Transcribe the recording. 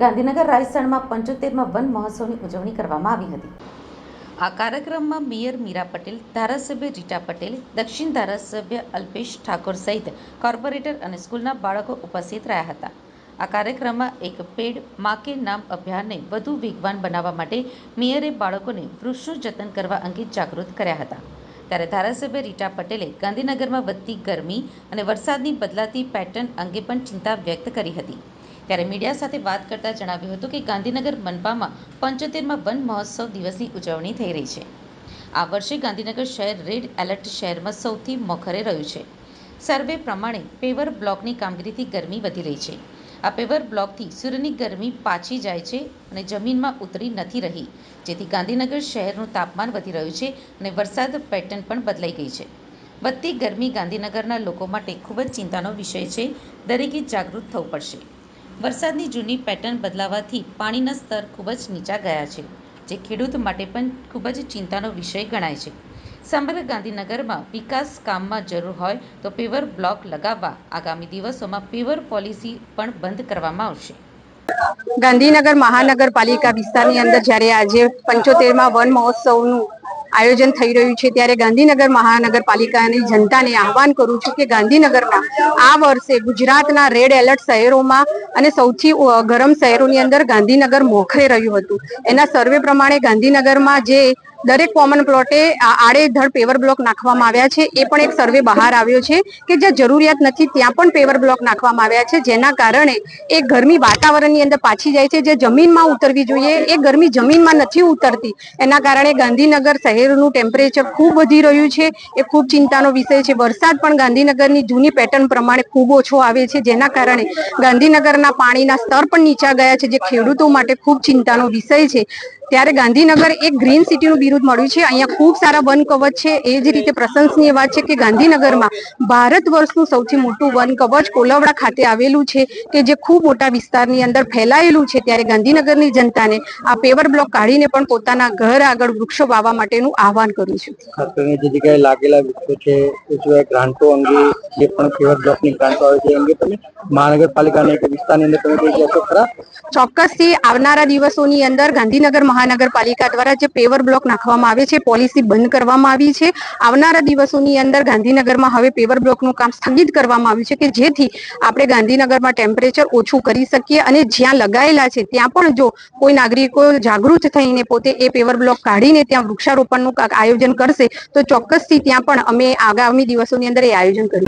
ગાંધીનગર રાજસ્થાનમાં પંચોતેરમાં વન મહોત્સવની ઉજવણી કરવામાં આવી હતી. આ કાર્યક્રમમાં મેયર મીરા પટેલ, ધારાસભ્ય રીટા પટેલ, દક્ષિણ ધારાસભ્ય અલ્પેશ ઠાકોર સહિત કોર્પોરેટર અને સ્કૂલના બાળકો ઉપસ્થિત રહ્યા હતા. આ કાર્યક્રમમાં એક પેડ માકે નામ અભિયાનને વધુ વેગવાન બનાવવા માટે મેયરે બાળકોને વૃક્ષનું જતન કરવા અંગે જાગૃત કર્યા હતા. ત્યારે ધારાસભ્ય રીટા પટેલે ગાંધીનગરમાં વધતી ગરમી અને વરસાદની બદલાતી પેટર્ન અંગે પણ ચિંતા વ્યક્ત કરી હતી. ત્યારે મીડિયા સાથે વાત કરતા જણાવ્યું હતું કે ગાંધીનગર મનપામાં પંચોતેરમાં વન મહોત્સવ દિવસની ઉજવણી થઈ રહી છે. આ વર્ષે ગાંધીનગર શહેર રેડ એલર્ટ શહેરમાં સૌથી મોખરે રહ્યું છે. સર્વે પ્રમાણે પેવર બ્લોકની કામગીરીથી ગરમી વધી રહી છે. આ પેવર બ્લોકથી સૂર્યની ગરમી પાછી જાય છે અને જમીનમાં ઉતરી નથી રહી, જેથી ગાંધીનગર શહેરનું તાપમાન વધી રહ્યું છે અને વરસાદ પેટર્ન પણ બદલાઈ ગઈ છે. વધતી ગરમી ગાંધીનગરના લોકો માટે ખૂબ જ ચિંતાનો વિષય છે. દરેકે જાગૃત થવું પડશે. વરસાદની જૂની પેટર્ન બદલાવાથી પાણીના સ્તર ખૂબ જ નીચા ગયા છે, જે ખેડૂત માટે પણ ખૂબ જ ચિંતાનો વિષય ગણાય છે. સમગ્ર ગાંધીનગરમાં વિકાસ કામમાં જરૂર હોય તો પેવર બ્લોક લગાવવા આગામી દિવસોમાં પેવર પોલિસી પણ બંધ કરવામાં આવશે. ગાંધીનગર મહાનગરપાલિકા વિસ્તારની અંદર જ્યારે આજે પંચોતેરમાં વન મહોત્સવનું આયોજન થઈ રહ્યું છે ત્યારે ગાંધીનગર મહાનગરપાલિકાની જનતાને આહવાન કરું છું કે ગાંધીનગરમાં આ વર્ષે ગુજરાતના રેડ એલર્ટ શહેરોમાં અને સૌથી ગરમ શહેરોની અંદર ગાંધીનગર મોખરે રહ્યું હતું. એના સર્વે પ્રમાણે ગાંધીનગરમાં જે દરેક કોમન પ્લોટે આડેધડ પેવર બ્લોક નાખવામાં આવ્યા છે. એ પણ એક સર્વે બહાર આવ્યો છે કે જ્યાં જરૂરિયાત નથી ત્યાં પણ પેવર બ્લોક નાખવામાં આવ્યા છે. જેના કારણે એ ગરમી વાતાવરણની અંદર પાછી જાય છે. જે જમીનમાં ઉતરવી જોઈએ, એ ગરમી જમીનમાં નથી ઉતરતી. એના કારણે ગાંધીનગર શહેરનું ટેમ્પરેચર ખૂબ વધી રહ્યું છે. એ ખૂબ ચિંતાનો વિષય છે. વરસાદ પણ ગાંધીનગરની જૂની પેટર્ન પ્રમાણે ખૂબ ઓછો આવે છે. જેના કારણે ગાંધીનગરના પાણીના સ્તર પણ નીચા ગયા છે, જે ખેડૂતો માટે ખૂબ ચિંતાનો વિષય છે. ત્યારે ગાંધીનગર એક ગ્રીન સિટીનું બિરુદ મળ્યું છે. અહીંયા ખૂબ સારા વન કવચ છે. એ જ રીતે પ્રશંસનીય વાત છે કે ગાંધીનગરમાં ભારત વર્ષનું સૌથી મોટું વન કવચ કોલવડા ખાતે આવેલું છે કે જે ખૂબ મોટા વિસ્તારની અંદર ફેલાયેલું છે. ત્યારે ગાંધીનગરની જનતાને આ પેવર બ્લોક કાઢીને પણ પોતાના ઘર આગળ વૃક્ષો વાવવા માટેનું આહવાન કર્યું છે. ખાસ કરીને જે જગ્યાએ લાગેલા વૃક્ષો છે, એ સિવાય ગ્રાન્ટો અંગે જે પણ પેવર બ્લોકની ગ્રાન્ટો આવે છે અંગે તમે મહાનગરપાલિકાના એક વિસ્તારની અંદર તમે કોઈ શકો ખરા? ચોક્કસથી આવનારા દિવસોની અંદર ગાંધીનગર મહાનગરપાલિકા દ્વારા જે પેવર બ્લોક નાખવામાં આવે છે, પોલિસી બંધ કરવામાં આવી છે. આવનારા દિવસોની અંદર ગાંધીનગરમાં હવે પેવર બ્લોકનું કામ સ્થગિત કરવામાં આવ્યું છે કે જેથી આપણે ગાંધીનગરમાં ટેમ્પરેચર ઓછું કરી શકીએ અને જ્યાં લગાયેલા છે ત્યાં પણ જો કોઈ નાગરિકો જાગૃત થઈને પોતે એ પેવર બ્લોક કાઢીને ત્યાં વૃક્ષારોપણનું આયોજન કરશે, તો ચોક્કસથી ત્યાં પણ અમે આગામી દિવસોની અંદર એ આયોજન કરીશું.